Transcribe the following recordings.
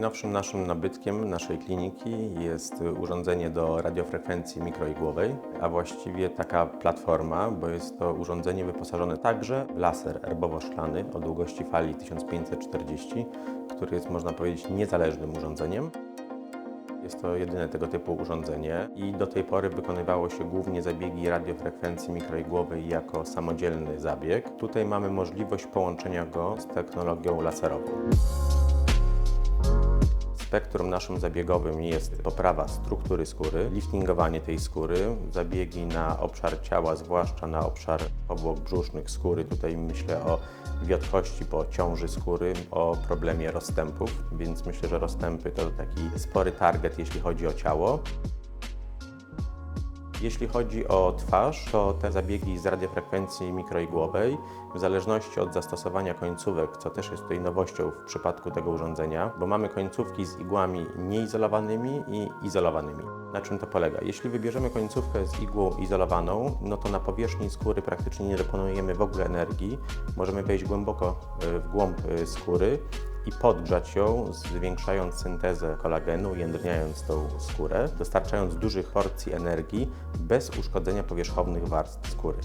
Najnowszym naszym nabytkiem naszej kliniki jest urządzenie do radiofrekwencji mikroigłowej, a właściwie taka platforma, bo jest to urządzenie wyposażone także w laser erbowo-szklany o długości fali 1540, który jest można powiedzieć niezależnym urządzeniem. Jest to jedyne tego typu urządzenie i do tej pory wykonywało się głównie zabiegi radiofrekwencji mikroigłowej jako samodzielny zabieg. Tutaj mamy możliwość połączenia go z technologią laserową. Spektrum naszym zabiegowym jest poprawa struktury skóry, liftingowanie tej skóry, zabiegi na obszar ciała, zwłaszcza na obszar powłok brzusznych skóry. Tutaj myślę o wiotkości po ciąży skóry, o problemie rozstępów, więc myślę, że rozstępy to taki spory target, jeśli chodzi o ciało. Jeśli chodzi o twarz, to te zabiegi z radiofrekwencji mikroigłowej, w zależności od zastosowania końcówek, co też jest tutaj nowością w przypadku tego urządzenia, bo mamy końcówki z igłami nieizolowanymi i izolowanymi. Na czym to polega? Jeśli wybierzemy końcówkę z igłą izolowaną, no to na powierzchni skóry praktycznie nie deponujemy w ogóle energii. Możemy wejść głęboko y, w głąb y, skóry i podgrzać ją, zwiększając syntezę kolagenu, jędrniając tą skórę, dostarczając dużych porcji energii bez uszkodzenia powierzchownych warstw skóry.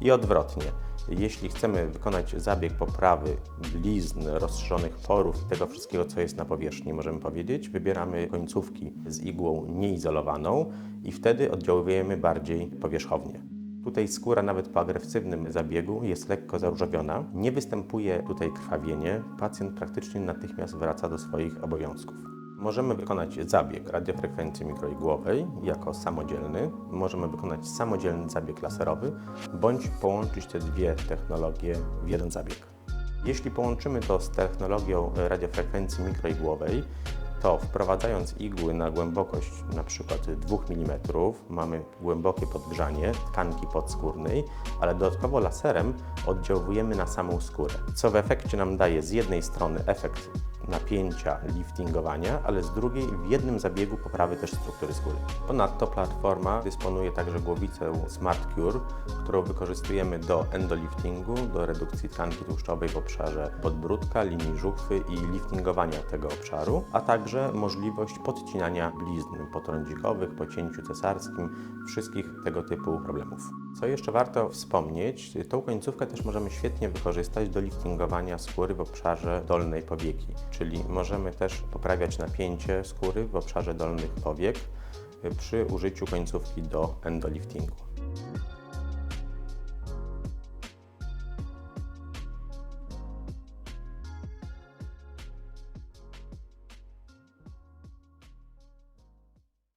I odwrotnie. Jeśli chcemy wykonać zabieg poprawy blizn, rozszerzonych porów i tego wszystkiego, co jest na powierzchni, możemy powiedzieć, wybieramy końcówki z igłą nieizolowaną i wtedy oddziałujemy bardziej powierzchownie. Tutaj skóra nawet po agresywnym zabiegu jest lekko zaróżowiona, nie występuje tutaj krwawienie, pacjent praktycznie natychmiast wraca do swoich obowiązków. Możemy wykonać zabieg radiofrekwencji mikroigłowej jako samodzielny, możemy wykonać samodzielny zabieg laserowy, bądź połączyć te dwie technologie w jeden zabieg. Jeśli połączymy to z technologią radiofrekwencji mikroigłowej, to wprowadzając igły na głębokość przykład 2 mm mamy głębokie podgrzanie tkanki podskórnej, ale dodatkowo laserem oddziałujemy na samą skórę, co w efekcie nam daje z jednej strony efekt napięcia, liftingowania, ale z drugiej w jednym zabiegu poprawy też struktury skóry. Ponadto platforma dysponuje także głowicą Smart Cure, którą wykorzystujemy do endoliftingu, do redukcji tkanki tłuszczowej w obszarze podbródka, linii żuchwy i liftingowania tego obszaru, a także możliwość podcinania blizn potrądzikowych po cięciu cesarskim, wszystkich tego typu problemów. Co jeszcze warto wspomnieć, tą końcówkę też możemy świetnie wykorzystać do liftingowania skóry w obszarze dolnej powieki, czyli możemy też poprawiać napięcie skóry w obszarze dolnych powiek przy użyciu końcówki do endoliftingu.